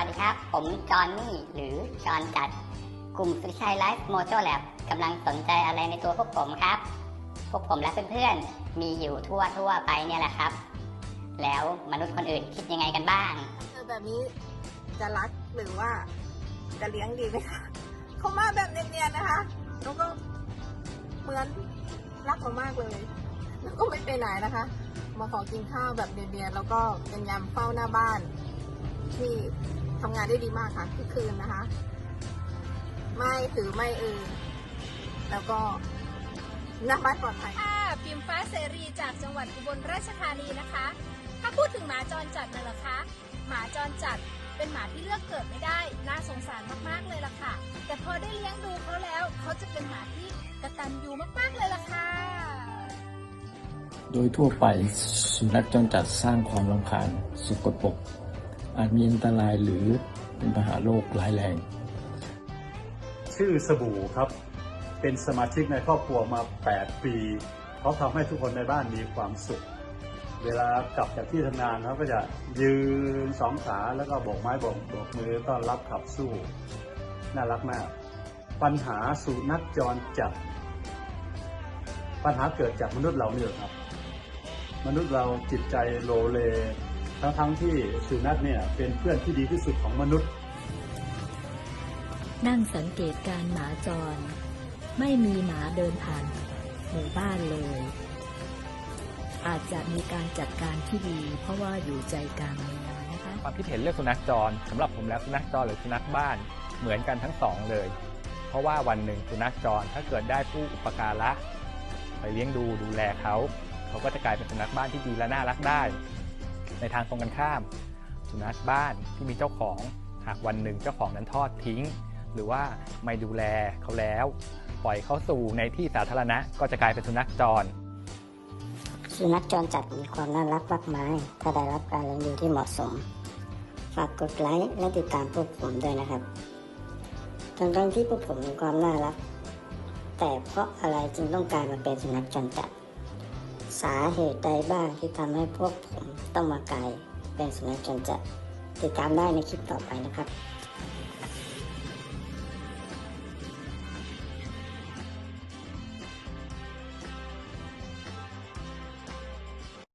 สวัสดีครับ ผมจอห์นนี่หรือจอห์นจัด กลุ่มสุชัยไลฟ์โมโจแลบกำลังสนใจอะไรในตัวพวกผมครับ พวกผมและเพื่อนๆ มีอยู่ทั่วทั่วๆไปเนี่ยแหละครับ แล้วมนุษย์คนอื่นคิดยังไงกันบ้างเจอแบบนี้จะรักหรือว่าจะเลี้ยงดีไหมคะเขามาแบบเนียนๆนะคะแล้วก็เหมือนรักเรามากเลย แล้วก็ไม่ไปไหนนะคะ มาขอกินข้าวแบบเนียนๆแล้วก็เป็นยามเฝ้าหน้าบ้านที่ ทำงานได้ดีมากค่ะทุกคืนนะคะ ไม่ถือไม่เอือแล้วก็หน้าบ้านปลอดภัยค่ะพิมฟ้าเสรีจากจังหวัดอุบลราชธานีนะคะ ถ้าพูดถึงหมาจรจัดน่ะเหรอคะหมาจรจัดเป็นหมาที่เลือกเกิดไม่ได้ น่าสงสารมากๆเลยล่ะค่ะ แต่พอได้เลี้ยงดูเขาแล้ว เขาจะเป็นหมาที่กตัญญูมากๆเลยล่ะค่ะ โดยทั่วไปสุนัขจรจัดสร้างความรำคาญสกปรก อาจมีอันตรายหรือเป็นปัญหาโรคร้ายแรง ชื่อสบู่ครับ เป็นสมาชิกในครอบครัวมา 8 ปีเขาทำให้ทุกคนในบ้านมีความสุข เวลากลับจากที่ทำงานเขาก็จะยืนสองขาแล้วก็โบกไม้โบกโบกมือต้อนรับขับสู้ น่ารักมาก ปัญหาสุนัขจรจัด ปัญหาเกิดจากมนุษย์เราเนี่ยครับ มนุษย์เราจิตใจโลเล ทั้งทั้งๆที่สุนัขเนี่ยเป็นเพื่อนที่ดีที่สุดของมนุษย์ นั่งสังเกตการหมาจร ไม่มีหมาเดินผ่านหมู่บ้านเลย อาจจะมีการจัดการที่ดี เพราะว่าอยู่ใจกลางเมืองนะคะความคิดเห็นเรื่องสุนัขจรสำหรับผมแล้วสุนัขจรหรือสุนัขบ้านเหมือนกันทั้งสองเลย เพราะว่าวันหนึ่งสุนัขจรถ้าเกิดได้ผู้อุปการะไปเลี้ยงดูดูแลเขา เขาก็จะกลายเป็นสุนัขบ้านที่ดีและน่ารักได้ ในทางตรงกันข้าม สุนัขบ้านที่มีเจ้าของหากวันหนึ่งเจ้าของนั้นทอดทิ้ง หรือว่าไม่ดูแลเขาแล้ว ปล่อยเขาสู่ในที่สาธารณะก็จะกลายเป็นสุนัขจร สุนัขจรจัดมีความน่ารักมากมายถ้าได้รับการเลี้ยงดูที่เหมาะสม ฝากกดไลค์และติดตามพวกผมด้วยนะครับทั้งๆที่พวกผมมีความน่ารัก แต่เพราะอะไรจึงต้องกลายมาเป็นสุนัขจรจัด สาเหตุใดบ้างที่ทำให้พวกผมต้องมาไกลเป็นสุนัขจนจัดติดตามได้ในคลิปต่อไปนะครับ